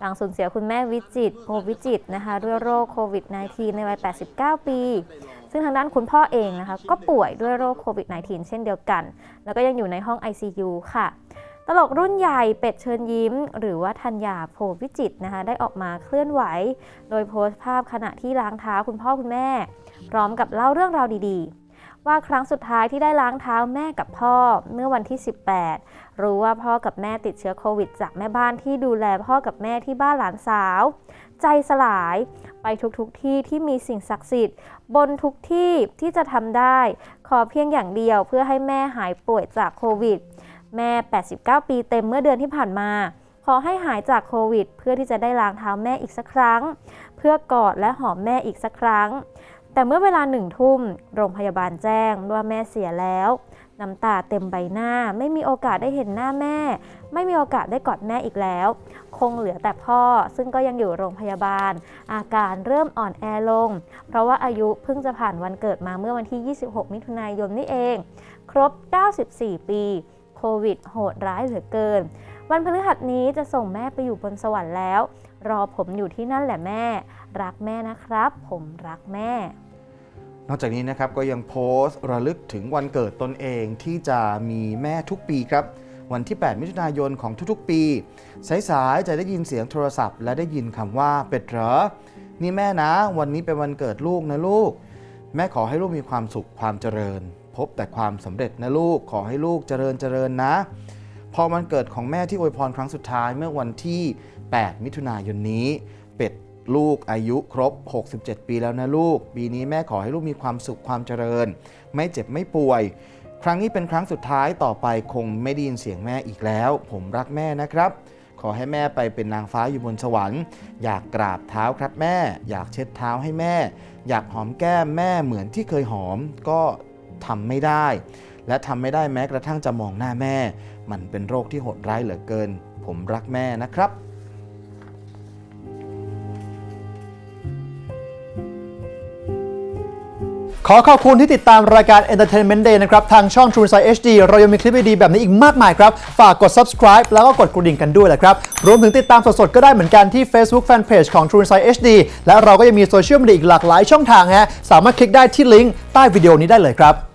หลังสูญเสียคุณแม่วิจิตโพวิจิตนะคะด้วยโรคโควิด -19 ในวัย 89 ปี ซึ่งทางด้านคุณพ่อเองนะคะก็ป่วยด้วยโรคโควิด -19 เช่นเดียวกัน แล้วก็ยังอยู่ในห้อง ICU ค่ะ ตลกรุ่นใหญ่เป็ดเชิญยิ้ม หรือว่าธัญญาโพวิจิตนะคะได้ออกมาเคลื่อนไหว โดยโพสต์ภาพขณะที่ล้างเท้าคุณพ่อคุณแม่ พร้อมกับเล่าเรื่องราวดีๆ ว่าครั้งสุดท้ายที่ได้ล้างเท้าแม่กับพ่อเมื่อวันที่ 18 รู้ว่าพ่อกับแม่ติดเชื้อโควิด จากแม่บ้านที่ดูแลพ่อกับแม่ที่บ้านหลานสาว ใจสลายไปทุกๆทที่ที่มีสิ่งศักดิ์สิทธิ์ บนทุกที่ที่จะทำได้ ขอเพียงอย่างเดียวเพื่อให้แม่หายป่วยจากโควิด แม่ 89 ปีเต็มเมื่อเดือนที่ผ่านมาขอให้หายจากโควิด เพื่อที่จะได้ล้างเท้าแม่อีกสักครั้ง เพื่อกอดและหอมแม่อีกสักครั้ง แต่เมื่อเวลาหนึ่งทุ่ม โรงพยาบาลแจ้งว่าแม่เสียแล้ว น้ำตาเต็มใบหน้า ไม่มีโอกาสได้เห็นหน้าแม่ ไม่มีโอกาสได้กอดแม่อีกแล้ว คงเหลือแต่พ่อ ซึ่งก็ยังอยู่โรงพยาบาล อาการเริ่มอ่อนแอลง เพราะว่าอายุเพิ่งจะผ่านวันเกิดมาเมื่อวันที่ 26 มิถุนายนนี่เอง ครบ 94 ปี โควิดโหดร้ายเหลือเกิน วันพฤหัสนี้จะส่งแม่ไปอยู่บนสวรรค์แล้ว รอผมอยู่ที่นั่นแหละแม่ รักแม่นะครับ ผมรักแม่ นอกจากนี้นะครับก็ยังโพสต์ระลึกถึงวันเกิดตนเองที่จะมีแม่ทุกปีครับ วันที่ 8 มิถุนายนของทุกๆ ปี สายๆจะได้ยินเสียงโทรศัพท์ และได้ยินคำว่าเป็ดเหรอ นี่แม่นะ วันนี้เป็นวันเกิดลูกนะลูก แม่ขอให้ลูกมีความสุขความเจริญ พบแต่ความสำเร็จนะลูกขอให้ลูกเจริญเจริญนะ พอวันเกิดของแม่ที่อวยพรครั้งสุดท้ายเมื่อวันที่ 8 มิถุนายนนี้ เป็ดลูกอายุครบ 67 ปีแล้วนะลูก ปีนี้แม่ขอให้ลูกมีความสุขความเจริญ ไม่เจ็บไม่ป่วย ครั้งนี้เป็นครั้งสุดท้ายต่อไปคงไม่ได้ยินเสียงแม่อีกแล้ว ผมรักแม่นะครับ ขอให้แม่ไปเป็นนางฟ้าอยู่บนสวรรค์ อยากกราบเท้าครับแม่ อยากเช็ดเท้าให้แม่ อยากหอมแก้มแม่เหมือนที่เคยหอมก็ทำไม่ได้ และทำไม่ได้แม้กระทั่งจะมองหน้าแม่ มันเป็นโรคที่โหดร้ายเหลือเกิน ผมรักแม่นะครับขอขอบคุณที่ติดตามรายการ Entertainment Day นะครับ ทางช่อง True Insight HD เรายังมีคลิปดีๆแบบนี้อีกมากมายครับ ฝากกด subscribe แล้วก็กดกระดิ่งกันด้วยแหละครับ รวมถึงติดตามสดๆ ก็ได้เหมือนกันที่ Facebook Fanpage ของ True Insight HD และเราก็ยังมีโซเชียลมีเดียอีกหลากหลายช่องทางฮะ สามารถคลิกได้ที่ลิงก์ใต้วิดีโอนี้ได้เลยครับ